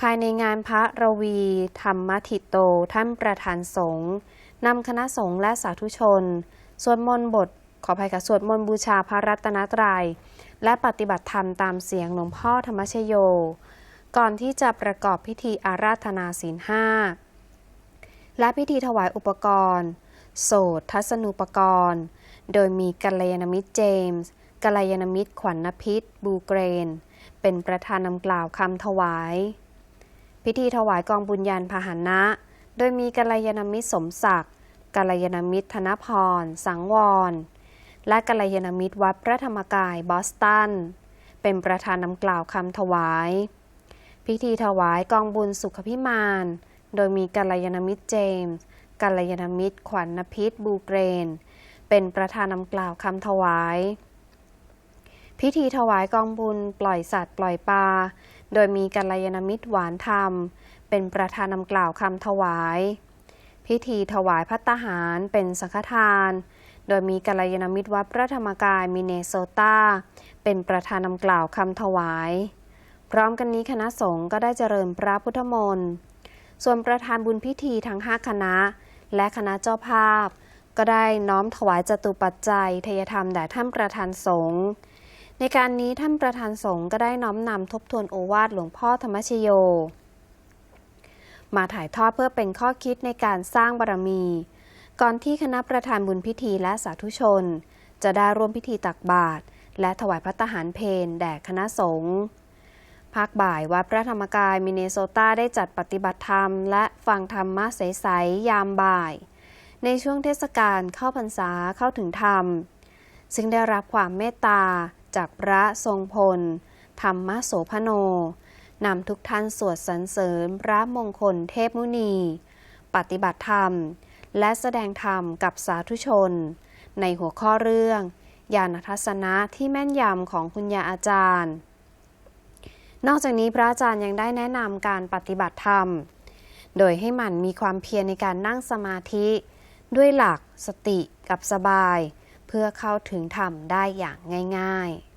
ภายในงานพระระวีธรรมทิโตท่านประธานสงฆ์นำคณะสงฆ์และสาธุชน สวดมนต์บท ขออภัยค่ะสวดมนต์บูชาพระรัตนตรัย และปฏิบัติธรรมตามเสียงหลวงพ่อธรรมชโย ก่อนที่จะประกอบพิธีอาราธนาศีลห้าและพิธีถวายอุปกรณ์ โสตทัศนุปกรณ์ โดยมีกัลยาณมิตรเจมส์กัลยาณมิตรขวัญนพิษบูเกรน เป็นประธานนำกล่าวคำถวาย พิธีถวายกองบุญญาณพาหนะ โดยมีกัลยาณมิตรสมศักดิ์กัลยาณมิตรธนพร สังวร และกัลยาณมิตรวัดพระธรรมกายบอสตัน เป็นประธานนำกล่าวคำถวาย พิธีถวายกองบุญสุขพิมาน โดยมีกัลยาณมิตรเจมส์กัลยาณมิตรขวัญนพิษบูเกรน เป็นประธานนำกล่าวคำถวาย พิธีถวายกองบุญปล่อยสัตว์ปล่อยปลา โดยมีกัลยาณมิตรหวานธรรม เป็นประธานนำกล่าวคำถวาย พิธีถวายพัตตาหารเป็นสังฆทาน โดยมีกัลยาณมิตรวัดพระธรรมกายมิเนโซตา เป็นประธานนำกล่าวคำถวาย พร้อมกันนี้คณะสงฆ์ก็ได้เจริญพระพุทธมนต์ส่วนประธานบุญพิธีทั้ง 5 คณะ และคณะเจ้าภาพ ก็ได้น้อมถวายจตุปัจจัยทยธรรมแด่ท่านประธานสงฆ์ ในการนี้ท่านประธานสงฆ์ก็ได้น้อมนำทบทวนโอวาทหลวงพ่อธรรมชโย มาถ่ายทอดเพื่อเป็นข้อคิดในการสร้างบารมี ก่อนที่คณะประธานบุญพิธีและสาธุชน จะได้ร่วมพิธีตักบาตรและถวายพระตาหารเพนแด่คณะสงฆ์ภาคบ่ายวัดพระธรรมกายมิเนโซตาได้จัดปฏิบัติธรรม และฟังธรรมะใสๆยามบ่าย ในช่วงเทศกาลเข้าพรรษาเข้าถึงธรรม ซึ่งได้รับความเมตตา จากพระทรงพล ธรรมโสพโนนำทุกท่านสวดสรรเสริญพระมงคลเทพมุนี ปฏิบัติธรรม และแสดงธรรมกับสาธุชน ในหัวข้อเรื่องญาณทัศนะที่แม่นยำของคุณยาอาจารย์ นอกจากนี้พระอาจารย์ยังได้แนะนำการปฏิบัติธรรม โดยให้หมั่นมีความเพียรในการนั่งสมาธิ ด้วยหลักสติกับสบาย เพื่อเข้าถึงธรรมได้อย่างง่าย ๆ